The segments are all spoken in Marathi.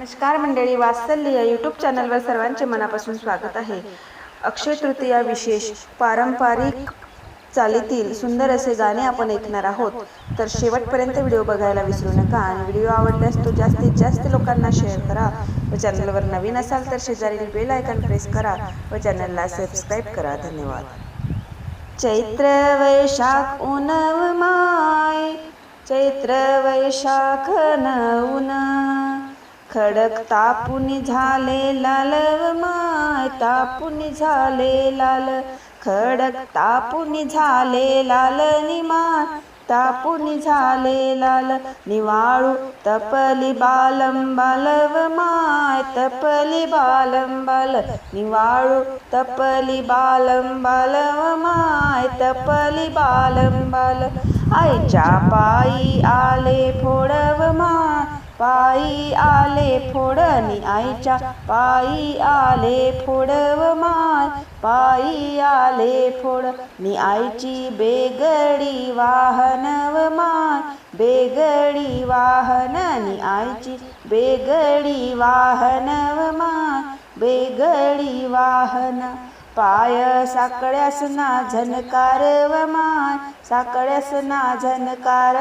नमस्कार मंडळी वात्सल्य या यूट्यूब चॅनलवर सर्वांचे मनापासून स्वागत आहे. अक्षय तृतीया विशेष पारंपरिक चालीतील सुंदर असे गाणे आपण ऐकणार आहोत. तर शेवटपर्यंत व्हिडिओ बघायला विसरू नका आणि व्हिडिओ आवडल्यास तो जास्तीत जास्त लोकांना शेअर करा व चॅनलवर नवीन असाल तर शेजारील बेल आयकॉन प्रेस करा व चॅनलला सबस्क्राईब करा. धन्यवाद. चैत्र वैशाख उनव माय चैत्र वैशाख नऊन खडक तापुनी झाले लालव माय तापुनी झाले लाल. खडक तापुनी झाले लाल निमाय तापुनी झाले लाल. निवाळू तपली बालम बालव माय तपली बालम बाल. निवाळू तपली बालम बालव माय तपली बालम बाल. आईच्या पायी आले फोडव माय पायी आले फोडणी आईच्या. पायी आले फोडव माय. पायी आले फोड नि आईची बेगडी वाहनव माय. बेगडी वाहन नि आईची बेगडी वाहनव माय. बेगडी वाहन पाय साकळ्यासना झनकार व माय साकळ्यास ना झनकार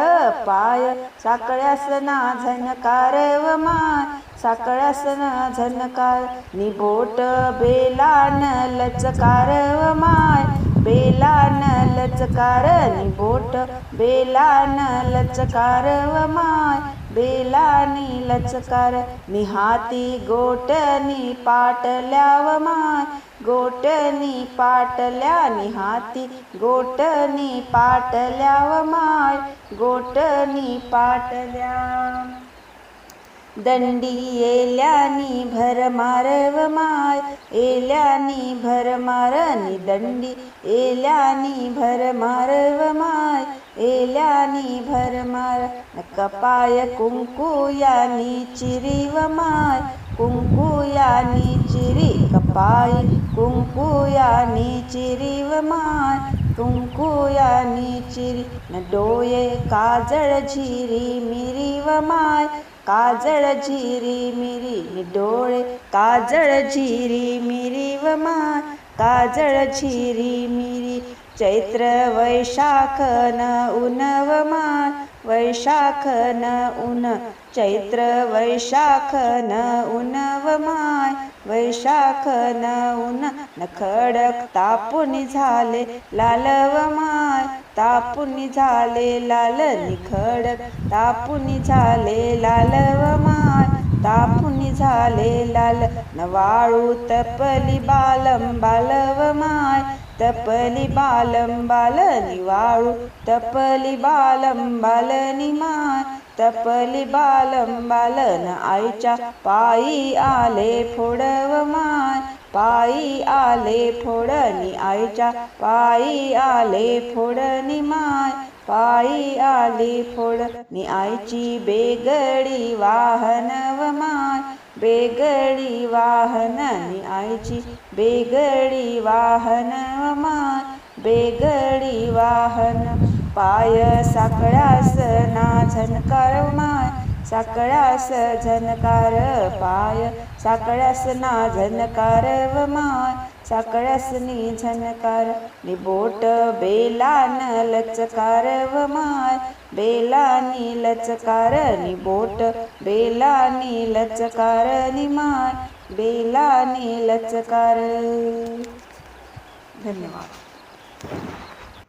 पाय साकळ्यासना झनकार व माय साकळ्यासना झनकार निबोट बेलान लचकार व माय बेलान लचकार निबोट बेलान लचकार व माय बेलानी लचकार निहाती गोटनी पाटल्याव माय. गोटनी पाटल्या निहाती गोटनी पाटल्याव माय. गोटनी पाटल्या. दंडी येल्यानी भर मारव माय. येल्यानी भर मारनी दंडी. येल्यानी भर मारव माय. एल्यानी भरमार कपाय कुंकुयानी चिरीव माय. कुंकुयानी चिरी कपाय कुंकुयानी चिरीव माय. कुंकुयानी चिरी न डोये काजळ झिरी मिरीव माय. काजळ झिरी मिरी डोळे काजळ झिरी मिरी व माय. काजळ झिरी मिरी चैत्र वैशाख न उनव माय वैशाख न उन चैत्र वैशाख न उनव माय वैशाख न उन न खडक तापुनी झाले लालवमाय तापुनी झाले लाल निखडक तापुनी झाले लालव माय तापुनी झाले लाल न वाळू तपली बालम बालव माय तपली बालम बालनी वाळू तपली बालम बालनी माय तपली बालम बालन आईच्या पायी आले फोडव माय पायी आले फोडणी आईच्या पायी आले फोडणी माय पायी आली फोडणी आईची बेगडी वाहनव माय बेगडी वाहननी आईची बेगडी वाहन माय बेगडी वाहन. पाय साकळास ना झनकार माय साकळास झनकार पाय साकळ्यास ना झनकार व माय साकळ्यास नि झनकार निबोट बेलान लचकार व माय बेलानी लचकार निबोट बेलानी लचकार नि माय बेलानी लचकार। धन्यवाद।